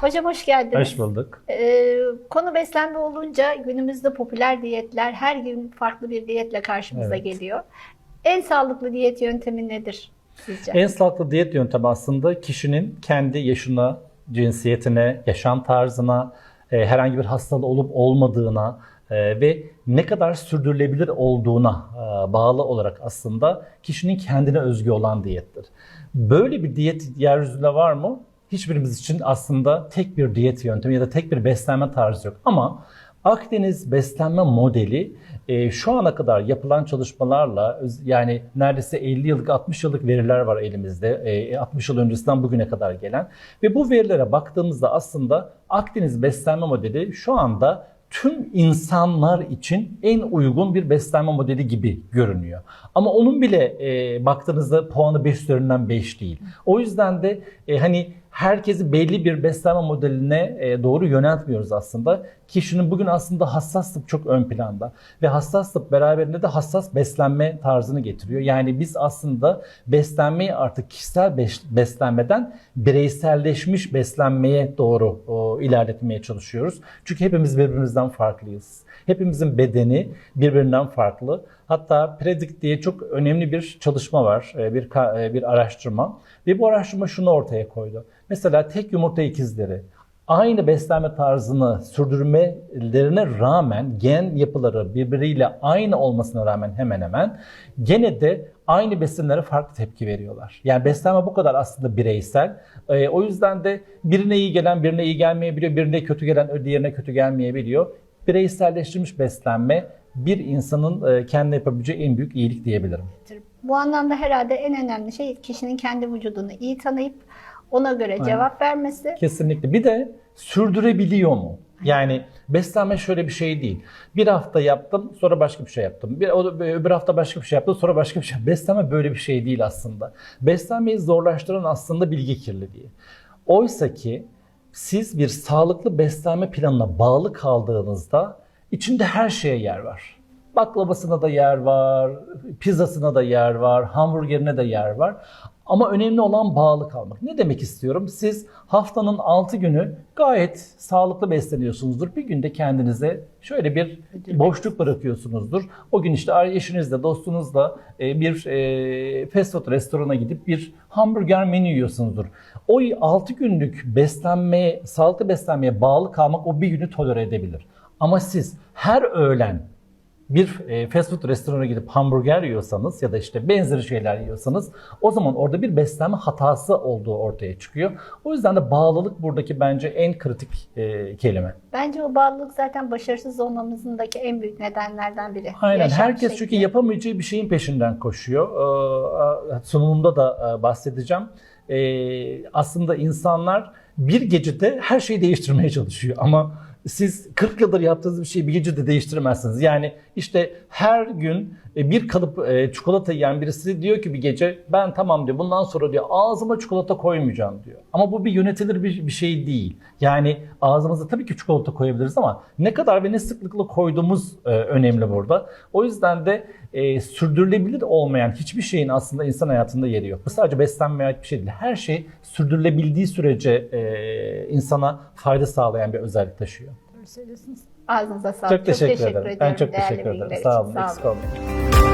Hocam hoş geldiniz. Hoş bulduk. Ee, konu beslenme olunca günümüzde popüler diyetler her gün farklı bir diyetle karşımıza Evet. geliyor. En sağlıklı diyet yöntemi nedir sizce? En sağlıklı diyet yöntemi aslında kişinin kendi yaşına, cinsiyetine, yaşam tarzına, e, herhangi bir hastalığı olup olmadığına e, ve ne kadar sürdürülebilir olduğuna e, bağlı olarak aslında kişinin kendine özgü olan diyettir. Böyle bir diyet yeryüzünde var mı? Hiçbirimiz için aslında tek bir diyet yöntemi ya da tek bir beslenme tarzı yok. Ama Akdeniz beslenme modeli e, şu ana kadar yapılan çalışmalarla yani neredeyse 50 yıllık 60 yıllık veriler var elimizde. E, 60 yıl öncesinden bugüne kadar gelen ve bu verilere baktığımızda aslında Akdeniz beslenme modeli şu anda tüm insanlar için en uygun bir beslenme modeli gibi görünüyor. Ama onun bile e, baktığınızda puanı 5 üzerinden 5 değil. O yüzden de e, hani herkesi belli bir beslenme modeline e, doğru yöneltmiyoruz aslında. Kişinin bugün aslında hassaslık çok ön planda ve hassaslık beraberinde de hassas beslenme tarzını getiriyor. Yani biz aslında beslenmeyi artık kişisel beslenmeden bireyselleşmiş beslenmeye doğru ilerletmeye çalışıyoruz. Çünkü hepimiz birbirimizden farklıyız. Hepimizin bedeni birbirinden farklı. Hatta Predict diye çok önemli bir çalışma var, e, bir e, bir araştırma ve bu araştırma şunu ortaya koydu. Mesela tek yumurta ikizleri aynı beslenme tarzını sürdürmelerine rağmen gen yapıları birbiriyle aynı olmasına rağmen hemen hemen gene de aynı besinlere farklı tepki veriyorlar. Yani beslenme bu kadar aslında bireysel. Ee, o yüzden de birine iyi gelen birine iyi gelmeyebiliyor, birine kötü gelen diğerine kötü gelmeyebiliyor. Bireyselleştirilmiş beslenme bir insanın e, kendine yapabileceği en büyük iyilik diyebilirim. Bu anlamda herhalde en önemli şey kişinin kendi vücudunu iyi tanıyıp ona göre cevap vermesi. Kesinlikle. Bir de sürdürebiliyor mu? Yani beslenme şöyle bir şey değil. Bir hafta yaptım, sonra başka bir şey yaptım. Bir, öbür hafta başka bir şey yaptım, sonra başka bir şey. Beslenme böyle bir şey değil aslında. Beslenmeyi zorlaştıran aslında bilgi kirliliği. Oysa ki siz bir sağlıklı beslenme planına bağlı kaldığınızda içinde her şeye yer var. Baklavasına da yer var, pizzasına da yer var, hamburgerine de yer var. Ama önemli olan bağlı kalmak. Ne demek istiyorum? Siz haftanın 6 günü gayet sağlıklı besleniyorsunuzdur. Bir günde kendinize şöyle bir boşluk bırakıyorsunuzdur. O gün işte eşinizle, dostunuzla e, bir e, fast food restorana gidip bir hamburger menü yiyorsunuzdur. O 6 günlük beslenmeye, sağlıklı beslenmeye bağlı kalmak o bir günü tolere edebilir. Ama siz her öğlen bir e, fast food restorana gidip hamburger yiyorsanız ya da işte benzeri şeyler yiyorsanız o zaman orada bir beslenme hatası olduğu ortaya çıkıyor. O yüzden de bağlılık buradaki bence en kritik e, kelime. Bence o bağlılık zaten başarısız olmamızındaki en büyük nedenlerden biri. Aynen. Yaşam Herkes şekli. çünkü yapamayacağı bir şeyin peşinden koşuyor. Ee, sunumumda da e, bahsedeceğim. Ee, aslında insanlar bir gecede her şeyi değiştirmeye çalışıyor ama siz 40 yıldır yaptığınız bir şeyi bir gecede değiştiremezsiniz. Yani işte her gün e, bir kalıp e, çikolata yiyen birisi diyor ki bir gece ben tamam diyor bundan sonra diyor ağzıma çikolata koymayacağım diyor. Ama bu bir yönetilir bir, bir şey değil. Yani ağzımıza tabii ki çikolata koyabiliriz ama ne kadar ve ne sıklıkla koyduğumuz e, önemli burada. O yüzden de e, sürdürülebilir olmayan hiçbir şeyin aslında insan hayatında yeri yok. Bu sadece beslenmeye ait bir şey değil. Her şey sürdürülebildiği sürece e, insana fayda sağlayan bir özellik taşıyor. Söylüyorsunuz. Ağzınıza sağlık. Çok teşekkür, ederim. Ben çok değerli teşekkür ederim. Sağ olun. Sağ Eksik olun. olmayın.